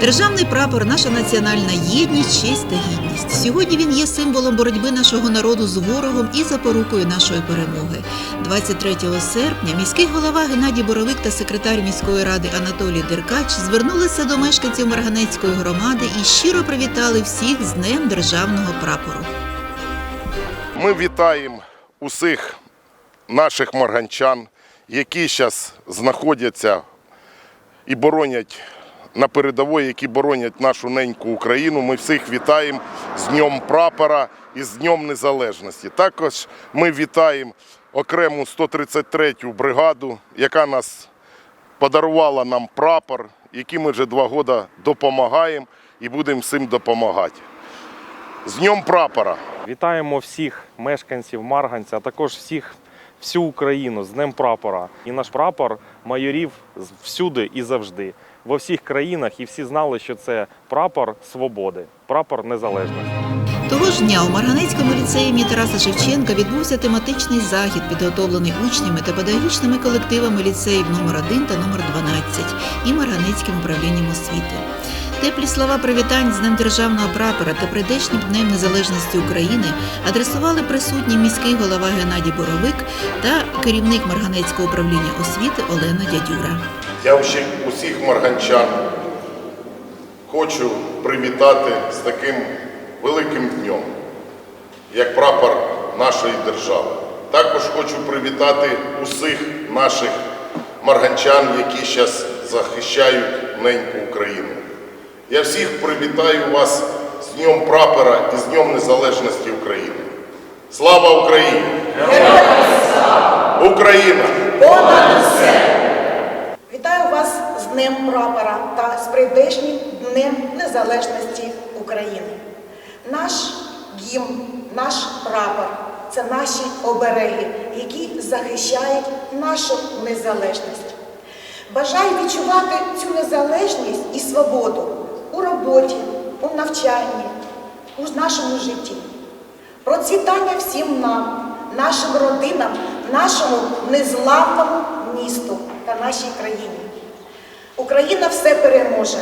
Державний прапор наша національна єдність, честь та гідність. Сьогодні він є символом боротьби нашого народу з ворогом і запорукою нашої перемоги. 23 серпня міський голова Геннадій Боровик та секретар міської ради Анатолій Деркач звернулися до мешканців Марганецької громади і щиро привітали всіх з Днем державного прапору. Ми вітаємо усіх наших марганчан, які зараз знаходяться і боронять на передовій, які боронять нашу неньку Україну. Ми всіх вітаємо з Днем прапора і з Днем Незалежності. Також ми вітаємо окрему 133-ю бригаду, яка нас подарувала нам прапор, який ми вже два роки допомагаємо і будемо всім допомагати. З Днем прапора! Вітаємо всіх мешканців Марганця, а також всіх всю Україну з Днем прапора. І наш прапор майорів всюди і завжди. Во всіх країнах і всі знали, що це прапор свободи, прапор незалежності. Того ж дня у Марганецькому ліцеї імені Тараса Шевченка відбувся тематичний захід, підготовлений учнями та педагогічними колективами ліцеїв номер 1 та номер 12 і Марганецьким управлінням освіти. Теплі слова привітань з Днем державного прапора та прийдешнім Днем Незалежності України адресували присутній міський голова Геннадій Боровик та керівник Марганецького управління освіти Олена Дядюра. Я усіх марганчан хочу привітати з таким великим днем, як прапор нашої держави. Також хочу привітати усіх наших марганчан, які зараз захищають неньку Україну. Я всіх привітаю вас з Днем прапора і з Днем Незалежності України. Слава Україні! Україна! Вітаю вас з Днем прапора та з прийдешнім Днем Незалежності України. Наш гімн, наш прапор це наші обереги, які захищають нашу незалежність. Бажаю відчувати цю незалежність і свободу роботі, у навчанні, у нашому житті. Процвітання всім нам, нашим родинам, нашому незламному місту та нашій країні. Україна все переможе.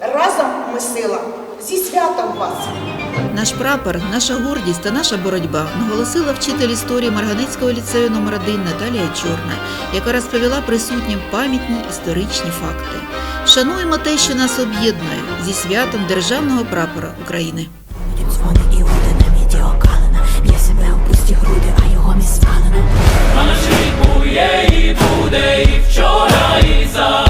Разом ми сила. Зі святом вас! Наш прапор, наша гордість та наша боротьба наголосила вчитель історії Марганецького ліцею номер 1 Наталія Чорна, яка розповіла присутнім пам'ятні історичні факти. Шануємо те, що нас об'єднує зі святом державного прапора України. А його міст спалена і буде і вчора, і завтра.